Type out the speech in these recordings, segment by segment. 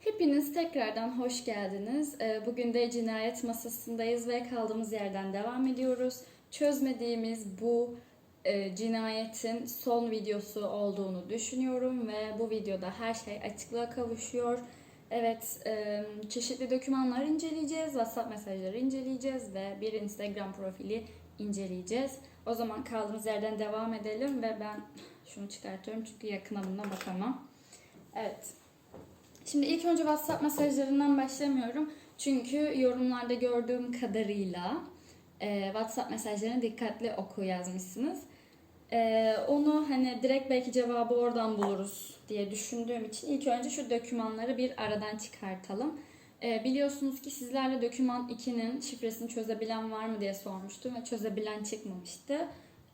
Hepiniz tekrardan hoş geldiniz. Ee, Bugün de cinayet masasındayız ve kaldığımız yerden devam ediyoruz. Çözmediğimiz bu e, cinayetin son videosu olduğunu düşünüyorum ve bu videoda her şey açıklığa kavuşuyor. Evet, e, çeşitli dokümanlar inceleyeceğiz, WhatsApp mesajları inceleyeceğiz ve bir Instagram profili inceleyeceğiz. O zaman kaldığımız yerden devam edelim ve ben şunu çıkartıyorum çünkü yakınımına bakamam. Evet. Şimdi ilk önce WhatsApp mesajlarından başlamıyorum. Çünkü yorumlarda gördüğüm kadarıyla e, WhatsApp mesajlarını dikkatli oku yazmışsınız. E, onu hani direkt belki cevabı oradan buluruz diye düşündüğüm için ilk önce şu dokümanları bir aradan çıkartalım. E, biliyorsunuz ki sizlerle doküman 2'nin şifresini çözebilen var mı diye sormuştum ve çözebilen çıkmamıştı.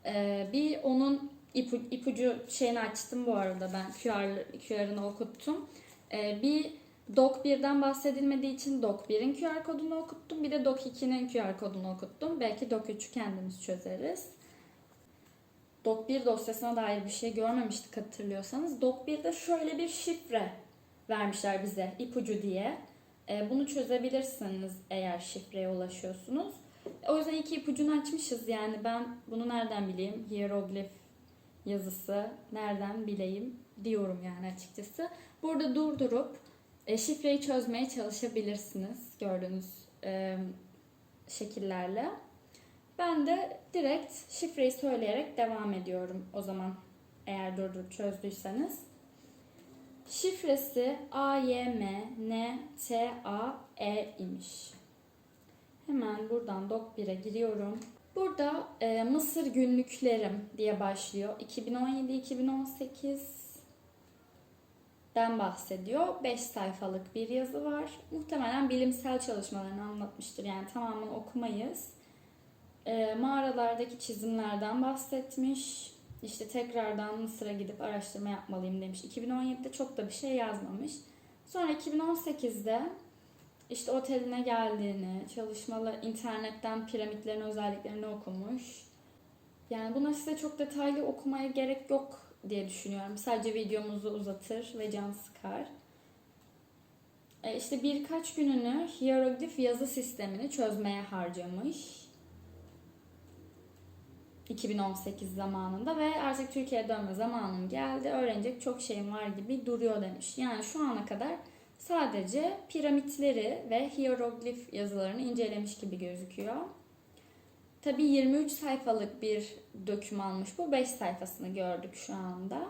E, bir onun ipu, ipucu şeyini açtım bu arada ben QR, QR'ını okuttum. Ee, bir Doc 1'den bahsedilmediği için Doc 1'in QR kodunu okuttum. Bir de Doc 2'nin QR kodunu okuttum. Belki Doc 3'ü kendimiz çözeriz. Doc 1 dosyasına dair bir şey görmemiştik hatırlıyorsanız. Doc 1'de şöyle bir şifre vermişler bize ipucu diye. Ee, bunu çözebilirsiniz eğer şifreye ulaşıyorsunuz. O yüzden iki ipucunu açmışız yani ben bunu nereden bileyim? Hieroglif yazısı nereden bileyim diyorum yani açıkçası. Burada durdurup e, şifreyi çözmeye çalışabilirsiniz gördüğünüz e, şekillerle. Ben de direkt şifreyi söyleyerek devam ediyorum o zaman eğer durdurup çözdüyseniz. Şifresi A, Y, M, N, T, A, E imiş. Hemen buradan Doc 1'e giriyorum. Burada e, Mısır günlüklerim diye başlıyor. 2017-2018 den bahsediyor. 5 sayfalık bir yazı var. Muhtemelen bilimsel çalışmalarını anlatmıştır. Yani tamamını okumayız. E, mağaralardaki çizimlerden bahsetmiş. İşte tekrardan Mısır'a gidip araştırma yapmalıyım demiş. 2017'de çok da bir şey yazmamış. Sonra 2018'de işte oteline geldiğini, çalışmalı internetten piramitlerin özelliklerini okumuş. Yani buna size çok detaylı okumaya gerek yok diye düşünüyorum. Sadece videomuzu uzatır ve can sıkar. E işte birkaç gününü hieroglif yazı sistemini çözmeye harcamış. 2018 zamanında ve artık Türkiye'ye dönme zamanım geldi. Öğrenecek çok şeyim var gibi duruyor demiş. Yani şu ana kadar sadece piramitleri ve hieroglif yazılarını incelemiş gibi gözüküyor. Tabi 23 sayfalık bir dokümanmış bu. 5 sayfasını gördük şu anda.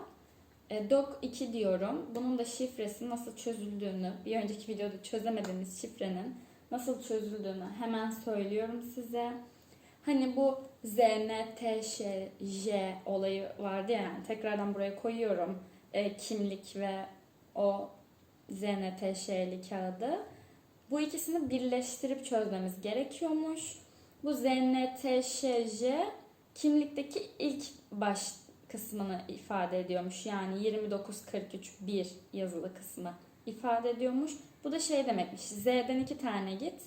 E, Doc 2 diyorum. Bunun da şifresi nasıl çözüldüğünü, bir önceki videoda çözemediğimiz şifrenin nasıl çözüldüğünü hemen söylüyorum size. Hani bu ZNTŞJ olayı vardı ya, yani tekrardan buraya koyuyorum e, kimlik ve o ZNTŞ'li kağıdı. Bu ikisini birleştirip çözmemiz gerekiyormuş. Bu ZNTŞJ kimlikteki ilk baş kısmını ifade ediyormuş. Yani 2943 yazılı kısmı ifade ediyormuş. Bu da şey demekmiş. Z'den iki tane git.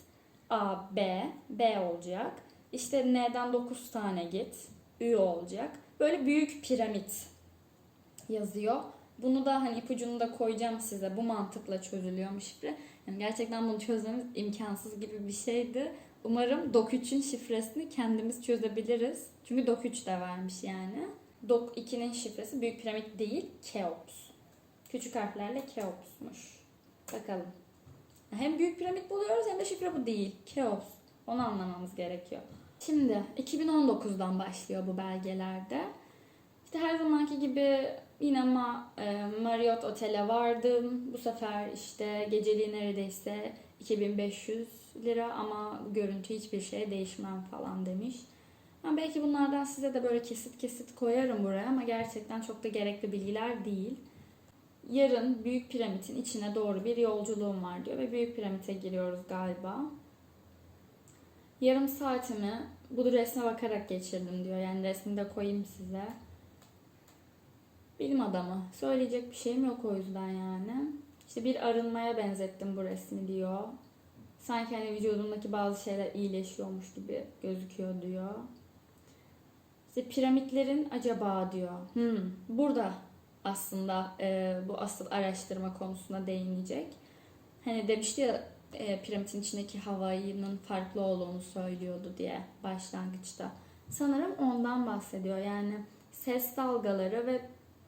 A, B, B olacak. İşte N'den 9 tane git. Ü olacak. Böyle büyük piramit yazıyor. Bunu da hani ipucunu da koyacağım size. Bu mantıkla çözülüyormuş şifre. Yani gerçekten bunu çözmemiz imkansız gibi bir şeydi. Umarım Doc 3'ün şifresini kendimiz çözebiliriz. Çünkü Doc 3 de vermiş yani. Doc 2'nin şifresi Büyük Piramit değil, Keops. Küçük harflerle Keops'muş. Bakalım. Hem Büyük Piramit buluyoruz hem de şifre bu değil. Keops. Onu anlamamız gerekiyor. Şimdi 2019'dan başlıyor bu belgelerde. İşte her zamanki gibi yine ma, e, Marriott Otel'e vardım. Bu sefer işte geceliği neredeyse 2500 lira ama görüntü hiçbir şey değişmem falan demiş. Ben belki bunlardan size de böyle kesit kesit koyarım buraya ama gerçekten çok da gerekli bilgiler değil. Yarın Büyük Piramit'in içine doğru bir yolculuğum var diyor ve Büyük Piramit'e giriyoruz galiba. Yarım saatimi bu resme bakarak geçirdim diyor. Yani resmi de koyayım size. Bilim adamı. Söyleyecek bir şeyim yok o yüzden yani. İşte bir arınmaya benzettim bu resmi diyor. Sanki hani vücudumdaki bazı şeyler iyileşiyormuş gibi gözüküyor diyor. İşte piramitlerin acaba diyor. Hmm, burada aslında e, bu asıl araştırma konusuna değinecek. Hani demişti ya e, piramidin içindeki havayının farklı olduğunu söylüyordu diye başlangıçta. Sanırım ondan bahsediyor. Yani ses dalgaları ve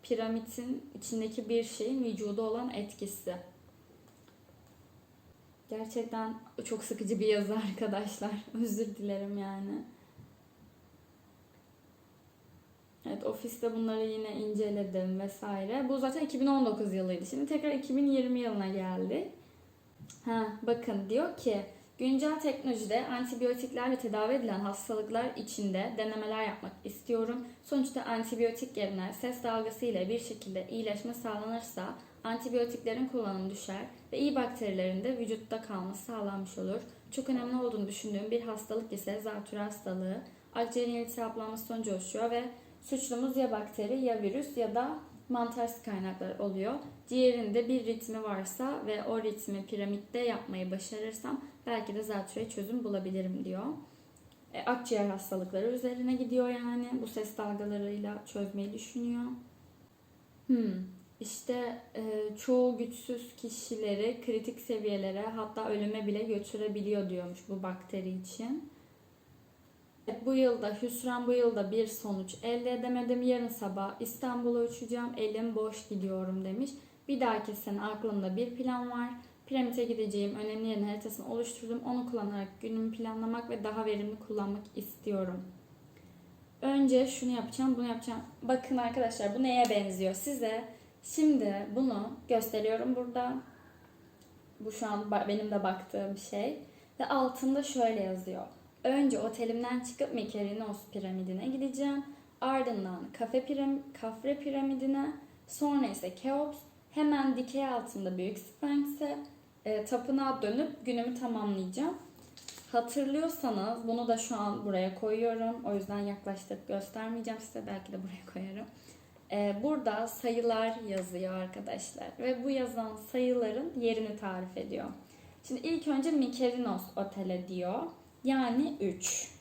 piramidin içindeki bir şeyin vücuda olan etkisi. Gerçekten çok sıkıcı bir yazı arkadaşlar. Özür dilerim yani. Evet ofiste bunları yine inceledim vesaire. Bu zaten 2019 yılıydı. Şimdi tekrar 2020 yılına geldik. Ha, bakın diyor ki güncel teknolojide antibiyotiklerle tedavi edilen hastalıklar içinde denemeler yapmak istiyorum. Sonuçta antibiyotik yerine ses dalgası ile bir şekilde iyileşme sağlanırsa antibiyotiklerin kullanımı düşer ve iyi bakterilerin de vücutta kalması sağlanmış olur. Çok önemli olduğunu düşündüğüm bir hastalık ise zatürre hastalığı. Akciğerin iltihaplanması sonucu oluşuyor ve suçlumuz ya bakteri ya virüs ya da mantarsız kaynaklar oluyor. Ciğerinde bir ritmi varsa ve o ritmi piramitte yapmayı başarırsam belki de zatürre çözüm bulabilirim diyor. E, akciğer hastalıkları üzerine gidiyor yani. Bu ses dalgalarıyla çözmeyi düşünüyor. Hmm. İşte e, çoğu güçsüz kişileri kritik seviyelere hatta ölüme bile götürebiliyor diyormuş bu bakteri için. Evet, bu yılda hüsran bu yılda bir sonuç elde edemedim. Yarın sabah İstanbul'a uçacağım. Elim boş gidiyorum demiş. Bir dahaki sene aklımda bir plan var. Piramite gideceğim önemli yerin haritasını oluşturdum. Onu kullanarak günümü planlamak ve daha verimli kullanmak istiyorum. Önce şunu yapacağım, bunu yapacağım. Bakın arkadaşlar bu neye benziyor? Size şimdi bunu gösteriyorum burada. Bu şu an benim de baktığım şey. Ve altında şöyle yazıyor. Önce otelimden çıkıp Mykerinos piramidine gideceğim. Ardından Kafe piram Kafre piramidine, sonra ise Keops, hemen dikey altında Büyük Sphinx'e, e, tapınağa dönüp günümü tamamlayacağım. Hatırlıyorsanız bunu da şu an buraya koyuyorum. O yüzden yaklaştırıp göstermeyeceğim size. Belki de buraya koyarım. E, burada sayılar yazıyor arkadaşlar. Ve bu yazan sayıların yerini tarif ediyor. Şimdi ilk önce Mykerinos Otel'e diyor. Yani 3.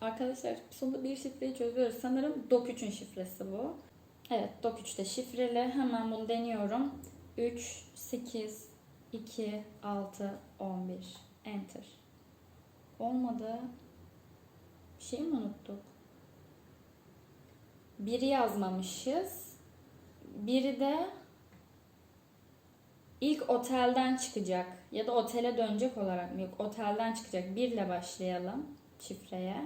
Arkadaşlar sonunda bir şifreyi çözüyoruz. Sanırım DOK 3'ün şifresi bu. Evet DOK 3'te şifreli. Hemen bunu deniyorum. 3, 8, 2, 6, 11. Enter. Olmadı. Bir şey mi unuttuk? Biri yazmamışız. Biri de ilk otelden çıkacak ya da otele dönecek olarak mı? Yok otelden çıkacak. Birle başlayalım şifreye.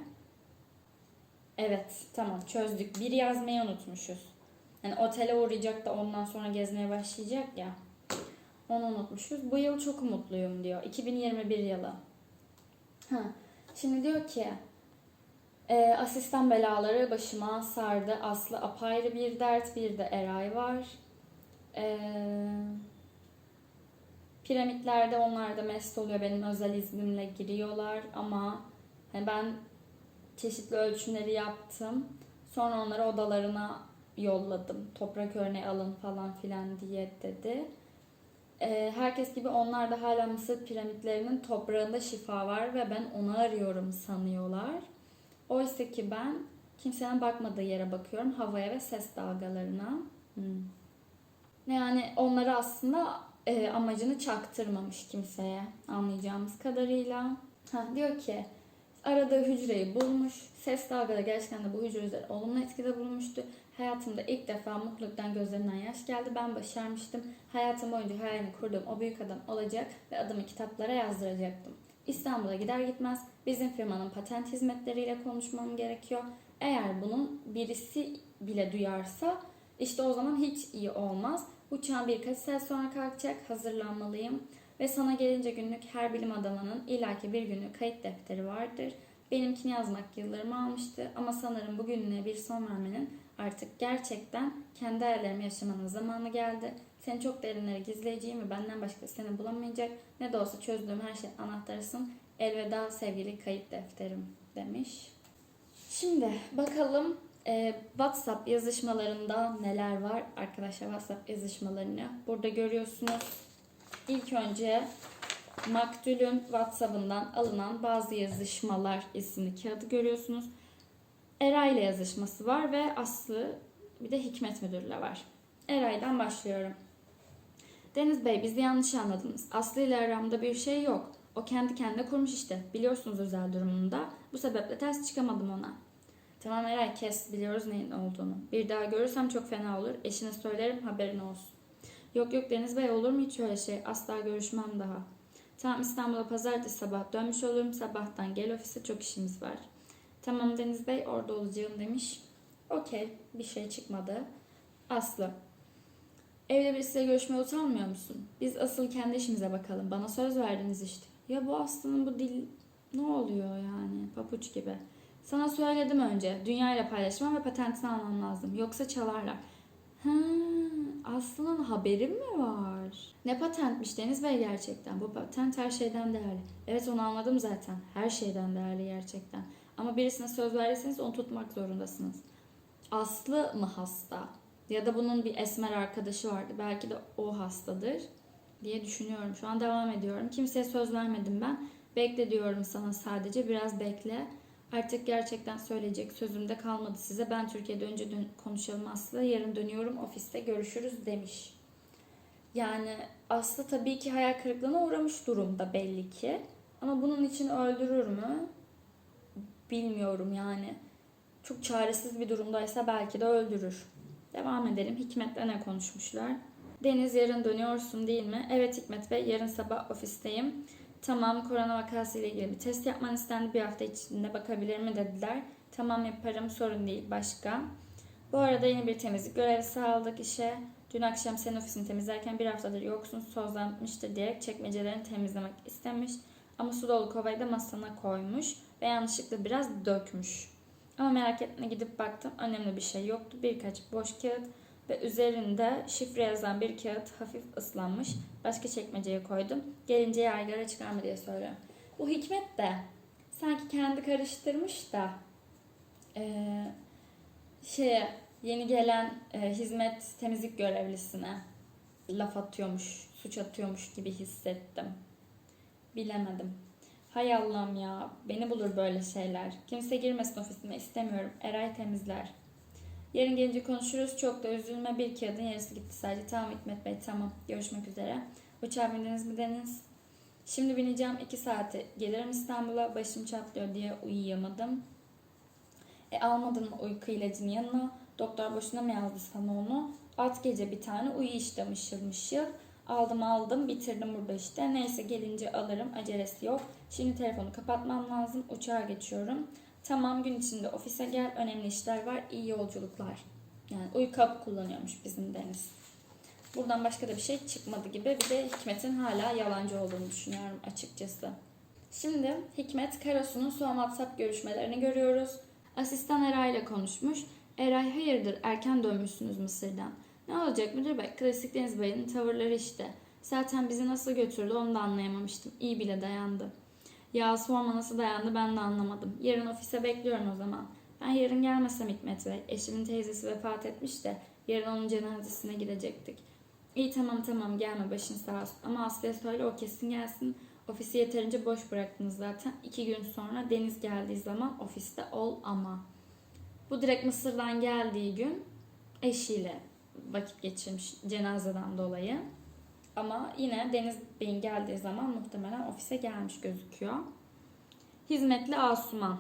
Evet tamam çözdük. Bir yazmayı unutmuşuz. Yani otele uğrayacak da ondan sonra gezmeye başlayacak ya. Onu unutmuşuz. Bu yıl çok umutluyum diyor. 2021 yılı. Ha. Şimdi diyor ki e, asistan belaları başıma sardı. Aslı apayrı bir dert. Bir de Eray var. Eee Piramitlerde onlar da mest oluyor. Benim özel iznimle giriyorlar ama hani ben çeşitli ölçümleri yaptım. Sonra onları odalarına yolladım. Toprak örneği alın falan filan diye dedi. Ee, herkes gibi onlar da hala Mısır piramitlerinin toprağında şifa var ve ben onu arıyorum sanıyorlar. Oysa ki ben kimsenin bakmadığı yere bakıyorum. Havaya ve ses dalgalarına. Hmm. Yani onları aslında e, amacını çaktırmamış kimseye anlayacağımız kadarıyla. Ha, diyor ki aradığı hücreyi bulmuş. Ses dalgaları gerçekten de bu hücre üzerinde olumlu etkide bulunmuştu. Hayatımda ilk defa mutluluktan gözlerinden yaş geldi. Ben başarmıştım. Hayatım boyunca hayalini kurduğum o büyük adam olacak ve adımı kitaplara yazdıracaktım. İstanbul'a gider gitmez bizim firmanın patent hizmetleriyle konuşmam gerekiyor. Eğer bunun birisi bile duyarsa işte o zaman hiç iyi olmaz. Uçağın birkaç saat sonra kalkacak, hazırlanmalıyım. Ve sana gelince günlük her bilim adamının illaki bir günlük kayıt defteri vardır. Benimkini yazmak yıllarımı almıştı ama sanırım bugününe bir son vermenin artık gerçekten kendi hayallerimi yaşamanın zamanı geldi. Seni çok derinlere gizleyeceğim ve benden başka seni bulamayacak. Ne de olsa çözdüğüm her şey anahtarısın. Elveda sevgili kayıt defterim demiş. Şimdi bakalım e, WhatsApp yazışmalarında neler var arkadaşlar WhatsApp yazışmalarını burada görüyorsunuz. İlk önce Maktul'ün WhatsApp'ından alınan bazı yazışmalar isimli kağıdı görüyorsunuz. Eray ile yazışması var ve Aslı Bir de Hikmet Müdür'le var. Eray'dan başlıyorum. Deniz Bey bizi yanlış anladınız. Aslı ile aramda bir şey yok. O kendi kendine kurmuş işte. Biliyorsunuz özel durumunda. Bu sebeple ters çıkamadım ona. Tamam Eray kes biliyoruz neyin olduğunu. Bir daha görürsem çok fena olur. Eşine söylerim haberin olsun. Yok yok Deniz Bey olur mu hiç öyle şey? Asla görüşmem daha. Tamam İstanbul'a pazartesi sabah dönmüş olurum. Sabahtan gel ofise çok işimiz var. Tamam Deniz Bey orada olacağım demiş. Okey bir şey çıkmadı. Aslı. Evde birisiyle görüşmeye utanmıyor musun? Biz asıl kendi işimize bakalım. Bana söz verdiniz işte. Ya bu Aslı'nın bu dil ne oluyor yani? Papuç gibi. Sana söyledim önce. Dünya ile paylaşmam ve patentini almam lazım. Yoksa çalarlar. Ha, Aslı'nın haberi mi var? Ne patentmiş Deniz Bey gerçekten? Bu patent her şeyden değerli. Evet onu anladım zaten. Her şeyden değerli gerçekten. Ama birisine söz verirseniz onu tutmak zorundasınız. Aslı mı hasta? Ya da bunun bir esmer arkadaşı vardı. Belki de o hastadır diye düşünüyorum. Şu an devam ediyorum. Kimseye söz vermedim ben. Bekle diyorum sana sadece. Biraz bekle. Artık gerçekten söyleyecek sözüm de kalmadı size. Ben Türkiye'de önce dön- konuşalım Aslı. Yarın dönüyorum ofiste görüşürüz demiş. Yani Aslı tabii ki hayal kırıklığına uğramış durumda belli ki. Ama bunun için öldürür mü? Bilmiyorum yani. Çok çaresiz bir durumdaysa belki de öldürür. Devam edelim. Hikmet'le ne konuşmuşlar? Deniz yarın dönüyorsun değil mi? Evet Hikmet Bey yarın sabah ofisteyim. Tamam korona vakası ile ilgili bir test yapman istendi. Bir hafta içinde bakabilir mi dediler. Tamam yaparım sorun değil başka. Bu arada yeni bir temizlik görevlisi aldık işe. Dün akşam senin ofisini temizlerken bir haftadır yoksun sozlanmıştır diyerek çekmecelerini temizlemek istemiş. Ama su dolu kovayı da masana koymuş ve yanlışlıkla biraz dökmüş. Ama merak etme gidip baktım önemli bir şey yoktu. Birkaç boş kağıt ve üzerinde şifre yazan bir kağıt hafif ıslanmış. Başka çekmeceye koydum. Gelince yaygara çıkarma diye söylüyorum. Bu Hikmet de sanki kendi karıştırmış da eee şeye yeni gelen e, hizmet temizlik görevlisine laf atıyormuş, suç atıyormuş gibi hissettim. Bilemedim. Hay Allah'ım ya, beni bulur böyle şeyler. Kimse girmesin ofisime istemiyorum. Eray temizler. Yarın gelince konuşuruz. Çok da üzülme. Bir kağıdın yarısı gitti sadece. Tamam Hikmet Bey tamam. Görüşmek üzere. Uçağa bindiniz mi Deniz? Şimdi bineceğim. iki saate gelirim İstanbul'a. Başım çatlıyor diye uyuyamadım. E almadın mı uyku ilacını yanına? Doktor boşuna mı yazdı sana onu? At gece bir tane uyu işte mışıl mışıl. Aldım aldım bitirdim burada işte. Neyse gelince alırım acelesi yok. Şimdi telefonu kapatmam lazım. Uçağa geçiyorum. Tamam gün içinde ofise gel. Önemli işler var. İyi yolculuklar. Yani uyku hapı kullanıyormuş bizim Deniz. Buradan başka da bir şey çıkmadı gibi. Bir de Hikmet'in hala yalancı olduğunu düşünüyorum açıkçası. Şimdi Hikmet Karasu'nun son WhatsApp görüşmelerini görüyoruz. Asistan Eray ile konuşmuş. Eray hayırdır erken dönmüşsünüz Mısır'dan. Ne olacak müdür bey? Klasik Deniz Bey'in tavırları işte. Zaten bizi nasıl götürdü onu da anlayamamıştım. İyi bile dayandı. Ya sorma nasıl dayandı ben de anlamadım. Yarın ofise bekliyorum o zaman. Ben yarın gelmesem Hikmet Bey. Eşimin teyzesi vefat etmiş de yarın onun cenazesine gidecektik. İyi tamam tamam gelme başın sağ olsun. Ama Aslı'ya söyle o kesin gelsin. Ofisi yeterince boş bıraktınız zaten. İki gün sonra Deniz geldiği zaman ofiste ol ama. Bu direkt Mısır'dan geldiği gün eşiyle vakit geçirmiş cenazeden dolayı. Ama yine Deniz Bey'in geldiği zaman muhtemelen ofise gelmiş gözüküyor. Hizmetli Asuman.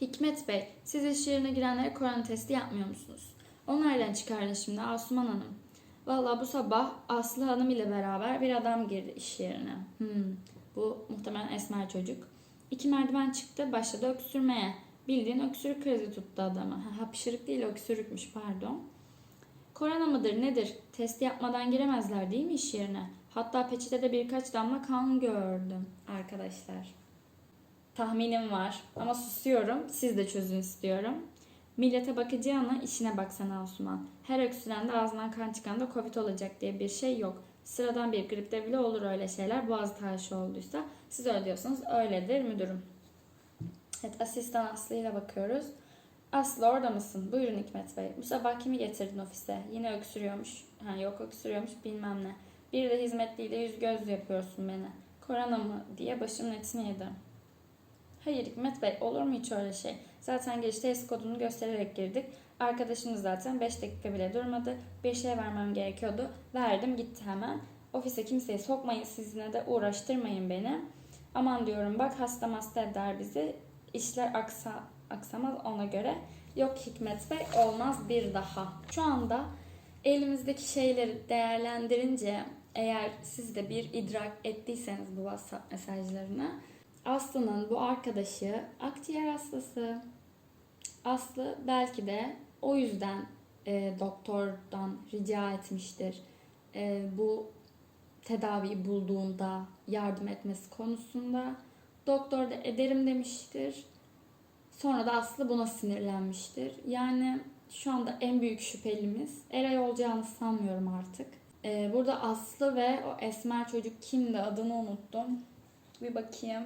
Hikmet Bey, siz iş yerine girenlere korona testi yapmıyor musunuz? O nereden şimdi Asuman Hanım? Valla bu sabah Aslı Hanım ile beraber bir adam girdi iş yerine. Hmm, bu muhtemelen esmer çocuk. İki merdiven çıktı, başladı öksürmeye. Bildiğin öksürük krizi tuttu adamı. Ha, hapşırık değil öksürükmüş pardon. Korona mıdır nedir? Test yapmadan giremezler değil mi iş yerine? Hatta peçetede birkaç damla kan gördüm arkadaşlar. Tahminim var ama susuyorum. Siz de çözün istiyorum. Millete bakacağına işine baksana Osman. Her öksüren de ağzından kan çıkan da Covid olacak diye bir şey yok. Sıradan bir gripte bile olur öyle şeyler. Boğaz taşı olduysa. Siz öyle diyorsanız öyledir müdürüm. Evet asistan Aslı ile bakıyoruz. Aslı orada mısın? Buyurun Hikmet Bey. Bu sabah kimi getirdin ofise? Yine öksürüyormuş. Ha yok öksürüyormuş bilmem ne. Bir de hizmetliyle yüz göz yapıyorsun beni. Korona mı diye başımın etini yedim. Hayır Hikmet Bey olur mu hiç öyle şey? Zaten girişte S kodunu göstererek girdik. Arkadaşımız zaten 5 dakika bile durmadı. Bir şey vermem gerekiyordu. Verdim gitti hemen. Ofise kimseyi sokmayın sizinle de uğraştırmayın beni. Aman diyorum bak hasta hasta eder bizi. İşler aksa, aksamaz ona göre. Yok Hikmet Bey olmaz bir daha. Şu anda elimizdeki şeyleri değerlendirince eğer siz de bir idrak ettiyseniz bu WhatsApp mesajlarını Aslı'nın bu arkadaşı akciğer hastası. Aslı belki de o yüzden e, doktordan rica etmiştir. E, bu tedaviyi bulduğunda yardım etmesi konusunda. Doktor da ederim demiştir. Sonra da Aslı buna sinirlenmiştir. Yani şu anda en büyük şüphelimiz Eray olacağını sanmıyorum artık. Ee, burada Aslı ve o esmer çocuk kimdi adını unuttum. Bir bakayım.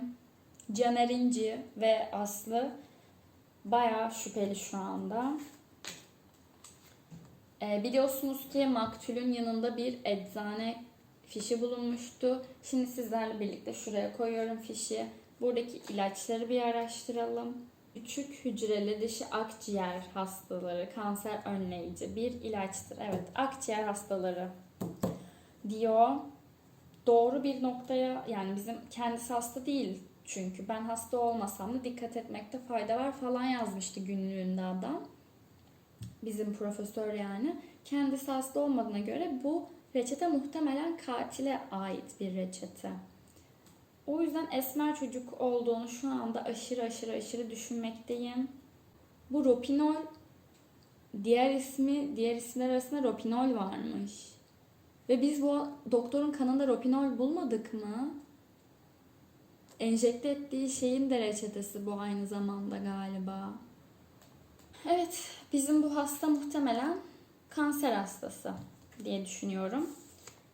Caner İnci ve Aslı bayağı şüpheli şu anda. Ee, biliyorsunuz ki maktulün yanında bir eczane fişi bulunmuştu. Şimdi sizlerle birlikte şuraya koyuyorum fişi. Buradaki ilaçları bir araştıralım. Küçük hücreli dişi akciğer hastaları kanser önleyici bir ilaçtır. Evet akciğer hastaları diyor. Doğru bir noktaya yani bizim kendisi hasta değil çünkü ben hasta olmasam da dikkat etmekte fayda var falan yazmıştı günlüğünde adam. Bizim profesör yani. Kendisi hasta olmadığına göre bu reçete muhtemelen katile ait bir reçete. O yüzden esmer çocuk olduğunu şu anda aşırı aşırı aşırı düşünmekteyim. Bu ropinol diğer ismi diğer isimler arasında ropinol varmış. Ve biz bu doktorun kanında ropinol bulmadık mı? Enjekte ettiği şeyin de reçetesi bu aynı zamanda galiba. Evet, bizim bu hasta muhtemelen kanser hastası diye düşünüyorum.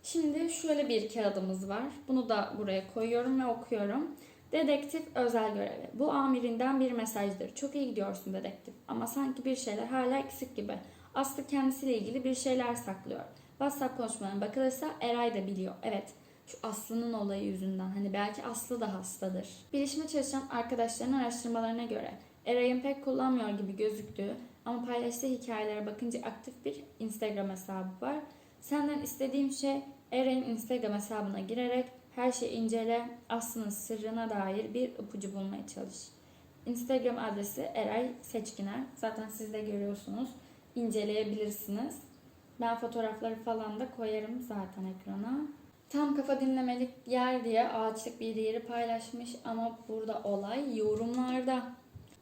Şimdi şöyle bir kağıdımız var. Bunu da buraya koyuyorum ve okuyorum. Dedektif özel görevi. Bu amirinden bir mesajdır. Çok iyi gidiyorsun dedektif. Ama sanki bir şeyler hala eksik gibi. Aslı kendisiyle ilgili bir şeyler saklıyor. WhatsApp konuşmalarına bakılırsa Eray da biliyor. Evet, şu Aslı'nın olayı yüzünden. Hani belki Aslı da hastadır. Bilişime çalışan arkadaşlarının araştırmalarına göre Eray'ın pek kullanmıyor gibi gözüktüğü ama paylaştığı hikayelere bakınca aktif bir Instagram hesabı var. Senden istediğim şey Eray'ın Instagram hesabına girerek her şeyi incele, Aslı'nın sırrına dair bir ipucu bulmaya çalış. Instagram adresi Eray Seçkiner. Zaten siz de görüyorsunuz. İnceleyebilirsiniz. Ben fotoğrafları falan da koyarım zaten ekrana. Tam kafa dinlemelik yer diye ağaçlık bir yeri paylaşmış ama burada olay yorumlarda.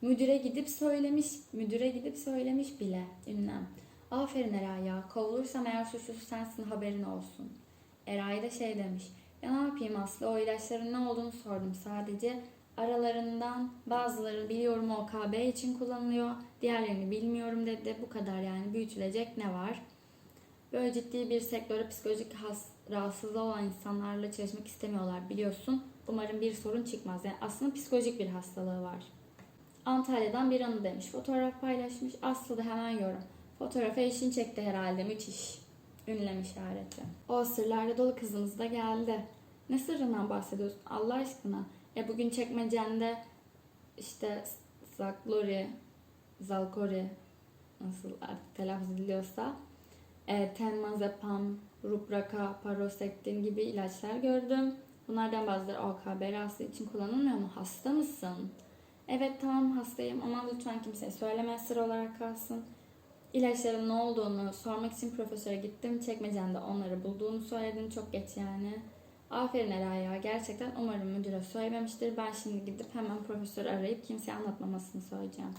Müdüre gidip söylemiş, müdüre gidip söylemiş bile ünlem. Aferin Eray ya, kovulursam eğer suçlusu sensin haberin olsun. Eray da şey demiş, ya ne yapayım Aslı o ilaçların ne olduğunu sordum sadece. Aralarından bazıları biliyorum OKB için kullanılıyor, diğerlerini bilmiyorum dedi. Bu kadar yani büyütülecek ne var? Böyle ciddi bir sektöre psikolojik has, rahatsızlığı olan insanlarla çalışmak istemiyorlar biliyorsun. Umarım bir sorun çıkmaz. Yani aslında psikolojik bir hastalığı var. Antalya'dan bir anı demiş. Fotoğraf paylaşmış. Aslı da hemen yorum. Fotoğrafı eşin çekti herhalde. Müthiş. Ünlem işareti. O sırlarla dolu kızımız da geldi. Ne sırrından bahsediyorsun Allah aşkına? Ya bugün çekmecende işte Zaklori, Zalkori nasıl artık telaffuz ediliyorsa e, Tenmazepam, Rubraka, Parosektin gibi ilaçlar gördüm. Bunlardan bazıları OKB rahatsızlığı için kullanılmıyor mu? Hasta mısın? Evet tamam hastayım ama lütfen kimseye söyleme sır olarak kalsın. İlaçların ne olduğunu sormak için profesöre gittim. Çekmecende onları bulduğunu söyledim. Çok geç yani. Aferin Eray ya. Gerçekten umarım müdüre söylememiştir. Ben şimdi gidip hemen profesörü arayıp kimseye anlatmamasını söyleyeceğim.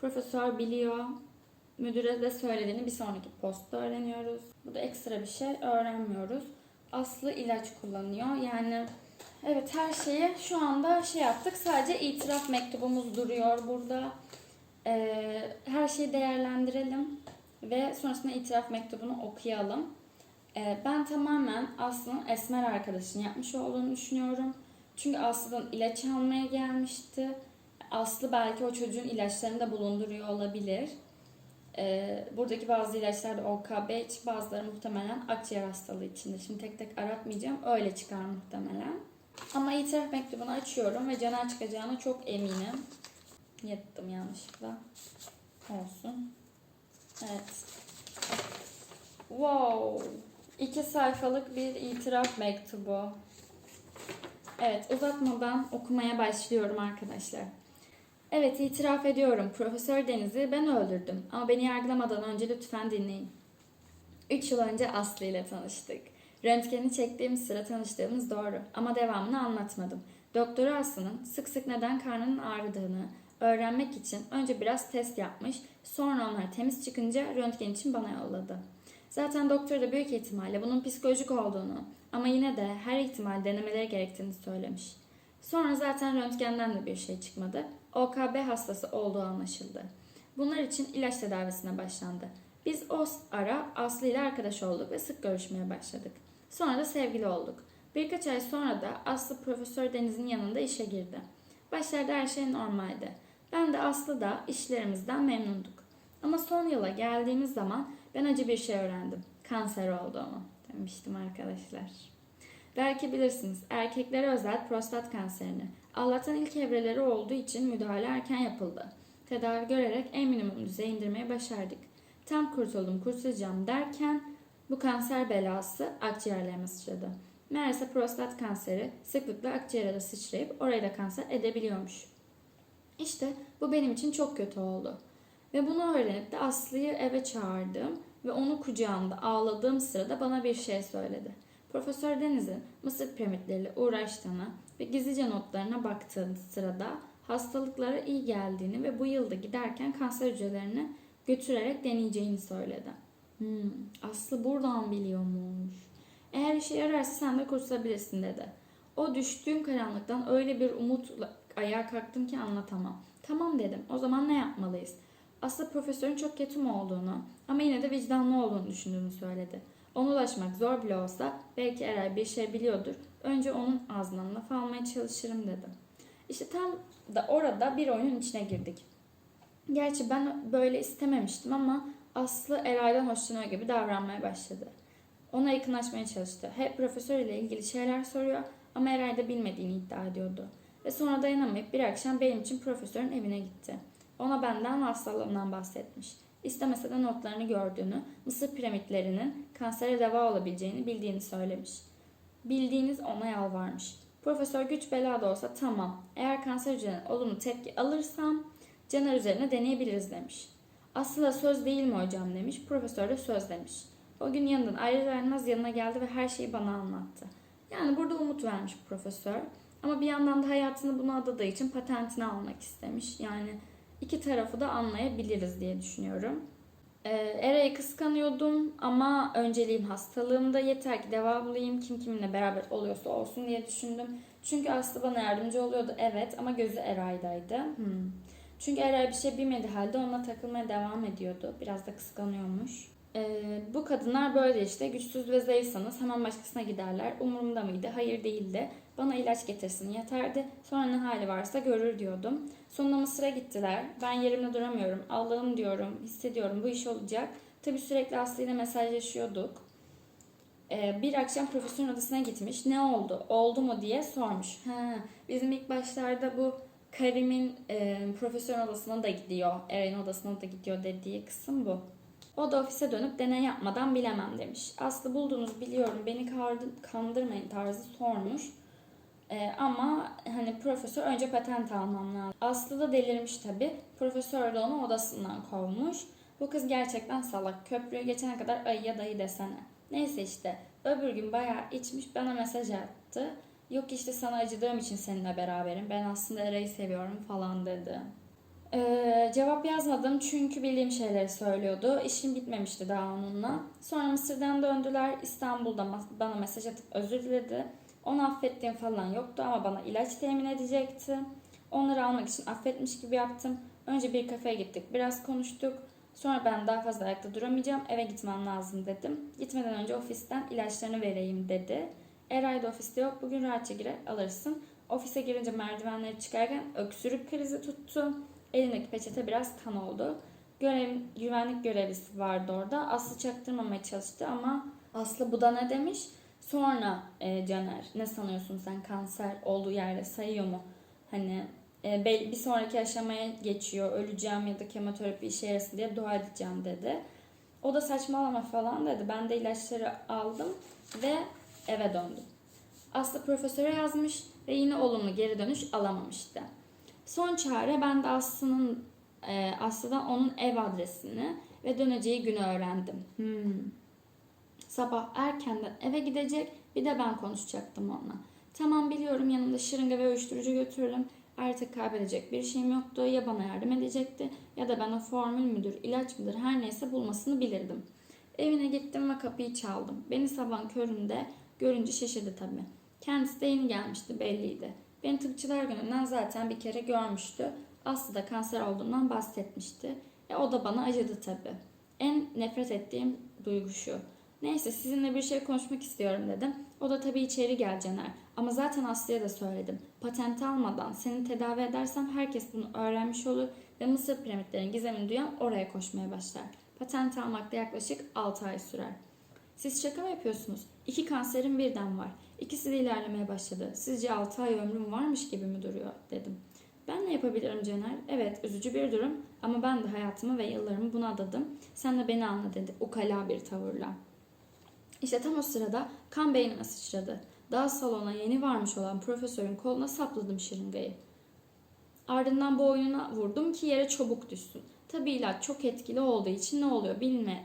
Profesör biliyor. Müdüre de söylediğini bir sonraki postta öğreniyoruz. Burada ekstra bir şey öğrenmiyoruz. Aslı ilaç kullanıyor. Yani evet her şeyi şu anda şey yaptık. Sadece itiraf mektubumuz duruyor burada. Ee, her şeyi değerlendirelim ve sonrasında itiraf mektubunu okuyalım. Ee, ben tamamen Aslı'nın Esmer arkadaşını yapmış olduğunu düşünüyorum. Çünkü Aslı'dan ilaç almaya gelmişti. Aslı belki o çocuğun ilaçlarını da bulunduruyor olabilir. Ee, buradaki bazı ilaçlar da OKB bazıları muhtemelen akciğer hastalığı içinde. Şimdi tek tek aratmayacağım. Öyle çıkar muhtemelen. Ama itiraf mektubunu açıyorum ve Caner çıkacağına çok eminim. Yettim yanlışlıkla. Olsun. Evet. Wow. İki sayfalık bir itiraf mektubu. Evet, uzatmadan okumaya başlıyorum arkadaşlar. Evet, itiraf ediyorum. Profesör Deniz'i ben öldürdüm. Ama beni yargılamadan önce lütfen dinleyin. 3 yıl önce Aslı ile tanıştık. Röntgeni çektiğim sıra tanıştığımız doğru ama devamını anlatmadım. Doktoru Aslı'nın sık sık neden karnının ağrıdığını öğrenmek için önce biraz test yapmış, sonra onlar temiz çıkınca röntgen için bana yolladı. Zaten doktor da büyük ihtimalle bunun psikolojik olduğunu ama yine de her ihtimal denemeleri gerektiğini söylemiş. Sonra zaten röntgenden de bir şey çıkmadı. OKB hastası olduğu anlaşıldı. Bunlar için ilaç tedavisine başlandı. Biz o ara Aslı ile arkadaş olduk ve sık görüşmeye başladık. Sonra da sevgili olduk. Birkaç ay sonra da Aslı Profesör Deniz'in yanında işe girdi. Başlarda her şey normaldi. Ben de Aslı da işlerimizden memnunduk. Ama son yıla geldiğimiz zaman ben acı bir şey öğrendim. Kanser olduğumu demiştim arkadaşlar. Belki bilirsiniz erkeklere özel prostat kanserini. Allah'tan ilk evreleri olduğu için müdahale erken yapıldı. Tedavi görerek en minimum düzeye indirmeyi başardık. Tam kurtuldum kurtulacağım derken bu kanser belası akciğerlerime sıçradı. Meğerse prostat kanseri sıklıkla akciğere de sıçrayıp orayı da kanser edebiliyormuş. İşte bu benim için çok kötü oldu. Ve bunu öğrenip de Aslı'yı eve çağırdım ve onu kucağımda ağladığım sırada bana bir şey söyledi. Profesör Deniz'in Mısır piramitleriyle uğraştığını ve gizlice notlarına baktığı sırada hastalıklara iyi geldiğini ve bu yılda giderken kanser hücrelerini götürerek deneyeceğini söyledi. Hmm, Aslı buradan biliyormuş. Eğer işe yararsa sen de kurtulabilirsin dedi. O düştüğüm karanlıktan öyle bir umutla ayağa kalktım ki anlatamam. Tamam dedim. O zaman ne yapmalıyız? Aslı profesörün çok ketum olduğunu ama yine de vicdanlı olduğunu düşündüğünü söyledi. Ona ulaşmak zor bile olsa belki Eray bir şey biliyordur. Önce onun ağzından laf almaya çalışırım dedim. İşte tam da orada bir oyunun içine girdik. Gerçi ben böyle istememiştim ama Aslı Eray'dan hoşlanıyor gibi davranmaya başladı. Ona yakınlaşmaya çalıştı. Hep profesör ile ilgili şeyler soruyor ama Eray da bilmediğini iddia ediyordu. Ve sonra dayanamayıp bir akşam benim için profesörün evine gitti. Ona benden hastalığından bahsetmiş. İstemese de notlarını gördüğünü, Mısır piramitlerinin kansere deva olabileceğini bildiğini söylemiş. Bildiğiniz ona yalvarmış. Profesör güç bela da olsa tamam. Eğer kanser hücrelerine olumlu tepki alırsam Caner üzerine deneyebiliriz demiş. Aslında söz değil mi hocam demiş. Profesör de söz demiş. O gün yanından ayrı yanına geldi ve her şeyi bana anlattı. Yani burada umut vermiş profesör. Ama bir yandan da hayatını buna adadığı için patentini almak istemiş. Yani iki tarafı da anlayabiliriz diye düşünüyorum. Ee, Era'yı kıskanıyordum ama önceliğim hastalığımda yeter ki devam bulayım kim kiminle beraber oluyorsa olsun diye düşündüm. Çünkü Aslı bana yardımcı oluyordu evet ama gözü Eray'daydı. Hmm. Çünkü Eray bir şey bilmediği halde onunla takılmaya devam ediyordu. Biraz da kıskanıyormuş. Ee, bu kadınlar böyle işte güçsüz ve zayıfsanız hemen başkasına giderler. Umurumda mıydı? Hayır değildi. Bana ilaç getirsin yeterdi. Sonra ne hali varsa görür diyordum. Sonunda Mısır'a gittiler. Ben yerimde duramıyorum. Allah'ım diyorum, hissediyorum bu iş olacak. Tabii sürekli Aslı ile mesajlaşıyorduk. Ee, bir akşam profesörün odasına gitmiş. Ne oldu? Oldu mu diye sormuş. Ha, bizim ilk başlarda bu Karim'in e, profesörün odasına da gidiyor, Eren'in odasına da gidiyor dediği kısım bu. O da ofise dönüp deney yapmadan bilemem demiş. Aslı buldunuz biliyorum beni kandırmayın tarzı sormuş. Ee, ama hani profesör önce patent almam lazım. Aslı da delirmiş tabi. Profesör de onu odasından kovmuş. Bu kız gerçekten salak. Köprüye geçene kadar ayıya dayı desene. Neyse işte öbür gün bayağı içmiş bana mesaj attı. Yok işte sana acıdığım için seninle beraberim. Ben aslında Eray'ı seviyorum falan dedi. Ee, cevap yazmadım çünkü bildiğim şeyleri söylüyordu. İşim bitmemişti daha onunla. Sonra Mısır'dan döndüler. İstanbul'da bana mesaj atıp özür diledi. Onu affettiğim falan yoktu ama bana ilaç temin edecekti. Onları almak için affetmiş gibi yaptım. Önce bir kafeye gittik. Biraz konuştuk. Sonra ben daha fazla ayakta duramayacağım. Eve gitmem lazım dedim. Gitmeden önce ofisten ilaçlarını vereyim dedi. Eray da ofiste yok. Bugün rahatça girer alırsın. Ofise girince merdivenleri çıkarken öksürük krizi tuttu. Elindeki peçete biraz kan oldu. Görev, güvenlik görevlisi vardı orada. Aslı çaktırmamaya çalıştı ama Aslı bu da ne demiş? Sonra e, Caner ne sanıyorsun sen kanser olduğu yerde sayıyor mu? Hani e, bir sonraki aşamaya geçiyor. Öleceğim ya da kemoterapi işe yarasın diye dua edeceğim dedi. O da saçmalama falan dedi. Ben de ilaçları aldım ve eve döndüm. Aslı profesöre yazmış ve yine olumlu geri dönüş alamamıştı. Son çare ben de Aslı'nın e, Aslı'dan onun ev adresini ve döneceği günü öğrendim. Hmm. Sabah erkenden eve gidecek bir de ben konuşacaktım onunla. Tamam biliyorum yanımda şırınga ve uyuşturucu götürdüm. Artık kaybedecek bir şeyim yoktu. Ya bana yardım edecekti ya da ben o formül müdür, ilaç mıdır her neyse bulmasını bilirdim. Evine gittim ve kapıyı çaldım. Beni sabahın köründe görünce şaşırdı tabii. Kendisi de yeni gelmişti belliydi. Beni tıpçılar gününden zaten bir kere görmüştü. Aslı da kanser olduğundan bahsetmişti. E o da bana acıdı tabii. En nefret ettiğim duygu şu. Neyse sizinle bir şey konuşmak istiyorum dedim. O da tabii içeri gel Caner. Ama zaten Aslı'ya da söyledim. Patent almadan seni tedavi edersem herkes bunu öğrenmiş olur ve Mısır piramitlerinin gizemini duyan oraya koşmaya başlar. Patent almak da yaklaşık 6 ay sürer. Siz şaka mı yapıyorsunuz? İki kanserin birden var. İkisi de ilerlemeye başladı. Sizce 6 ay ömrüm varmış gibi mi duruyor dedim. Ben ne yapabilirim Caner? Evet üzücü bir durum ama ben de hayatımı ve yıllarımı buna adadım. Sen de beni anla dedi ukala bir tavırla. İşte tam o sırada kan beynime sıçradı. Daha salona yeni varmış olan profesörün koluna sapladım şırıngayı. Ardından boynuna vurdum ki yere çabuk düşsün. Tabi ilaç çok etkili olduğu için ne oluyor bilme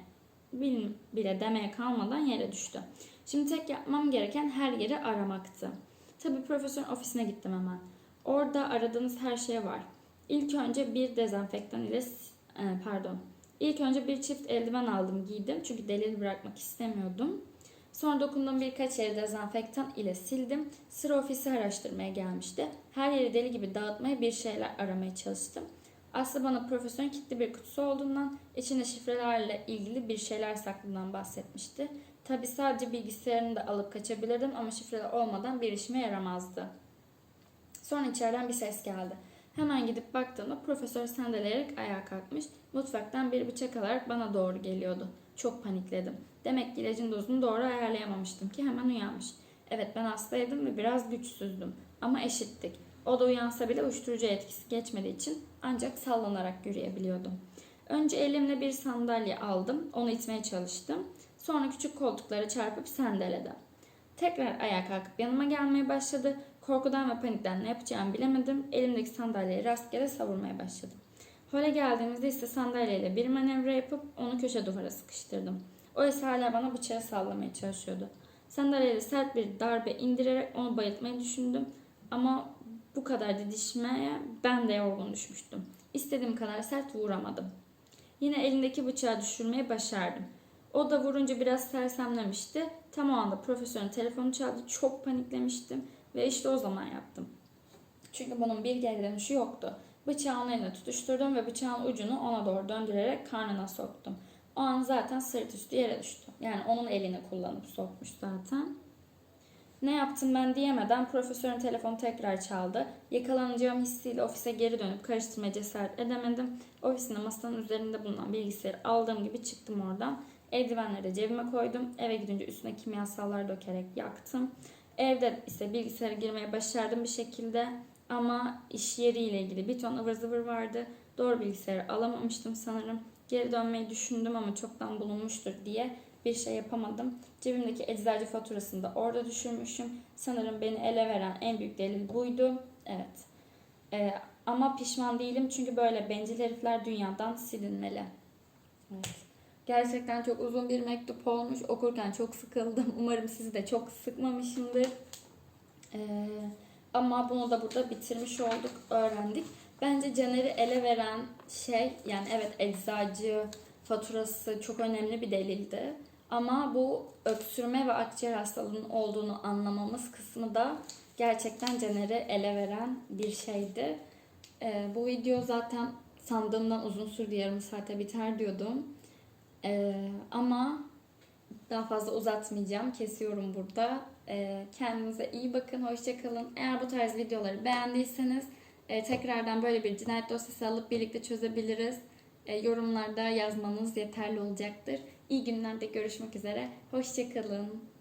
bil bile demeye kalmadan yere düştü. Şimdi tek yapmam gereken her yeri aramaktı. Tabi profesörün ofisine gittim hemen. Orada aradığınız her şey var. İlk önce bir dezenfektan ile e, pardon. İlk önce bir çift eldiven aldım giydim çünkü delil bırakmak istemiyordum. Sonra dokunduğum birkaç yeri dezenfektan ile sildim. Sıra ofisi araştırmaya gelmişti. Her yeri deli gibi dağıtmaya bir şeyler aramaya çalıştım. Aslı bana profesörün kilitli bir kutusu olduğundan, içinde şifrelerle ilgili bir şeyler sakladığından bahsetmişti. Tabi sadece bilgisayarını da alıp kaçabilirdim ama şifreler olmadan bir işime yaramazdı. Sonra içeriden bir ses geldi. Hemen gidip baktığımda profesör sendeleyerek ayağa kalkmış. Mutfaktan bir bıçak alarak bana doğru geliyordu. Çok panikledim. Demek ki ilacın dozunu doğru ayarlayamamıştım ki hemen uyanmış. Evet ben hastaydım ve biraz güçsüzdüm. Ama eşittik. O da uyansa bile uyuşturucu etkisi geçmediği için ancak sallanarak yürüyebiliyordum. Önce elimle bir sandalye aldım. Onu itmeye çalıştım. Sonra küçük koltuklara çarpıp sendeledim. Tekrar ayağa kalkıp yanıma gelmeye başladı. Korkudan ve panikten ne yapacağımı bilemedim. Elimdeki sandalyeyi rastgele savurmaya başladım. Hole geldiğimizde ise sandalyeyle bir manevra yapıp onu köşe duvara sıkıştırdım. O ise hala bana bıçağı sallamaya çalışıyordu. Sandalyeyle sert bir darbe indirerek onu bayıltmayı düşündüm. Ama bu kadar didişmeye ben de yorgun düşmüştüm. İstediğim kadar sert vuramadım. Yine elindeki bıçağı düşürmeyi başardım. O da vurunca biraz sersemlemişti. Tam o anda profesörün telefonu çaldı. Çok paniklemiştim ve işte o zaman yaptım. Çünkü bunun bir geri dönüşü yoktu. Bıçağı onun eline tutuşturdum ve bıçağın ucunu ona doğru döndürerek karnına soktum. O an zaten sırt üstü yere düştü. Yani onun elini kullanıp sokmuş zaten. Ne yaptım ben diyemeden profesörün telefonu tekrar çaldı. Yakalanacağım hissiyle ofise geri dönüp karıştırmaya cesaret edemedim. Ofisinde masanın üzerinde bulunan bilgisayarı aldığım gibi çıktım oradan. Eldivenleri de cebime koydum. Eve gidince üstüne kimyasallar dökerek yaktım. Evde ise bilgisayara girmeye başardım bir şekilde. Ama iş yeriyle ilgili bir ton ıvır zıvır vardı. Doğru bilgisayarı alamamıştım sanırım. Geri dönmeyi düşündüm ama çoktan bulunmuştur diye bir şey yapamadım. Cebimdeki eczacı faturasını da orada düşürmüşüm. Sanırım beni ele veren en büyük delil buydu. Evet. Ee, ama pişman değilim çünkü böyle bencil herifler dünyadan silinmeli. Evet. Gerçekten çok uzun bir mektup olmuş. Okurken çok sıkıldım. Umarım sizi de çok sıkmamışımdır. Ee, ama bunu da burada bitirmiş olduk, öğrendik. Bence Caner'i ele veren şey, yani evet eczacı faturası çok önemli bir delildi. Ama bu öksürme ve akciğer hastalığının olduğunu anlamamız kısmı da gerçekten Caner'i ele veren bir şeydi. Ee, bu video zaten sandığımdan uzun sürdü, yarım saate biter diyordum. Ee, ama daha fazla uzatmayacağım. Kesiyorum burada. Ee, kendinize iyi bakın. Hoşçakalın. Eğer bu tarz videoları beğendiyseniz e, tekrardan böyle bir cinayet dosyası alıp birlikte çözebiliriz. E, yorumlarda yazmanız yeterli olacaktır. İyi günlerde görüşmek üzere. Hoşçakalın.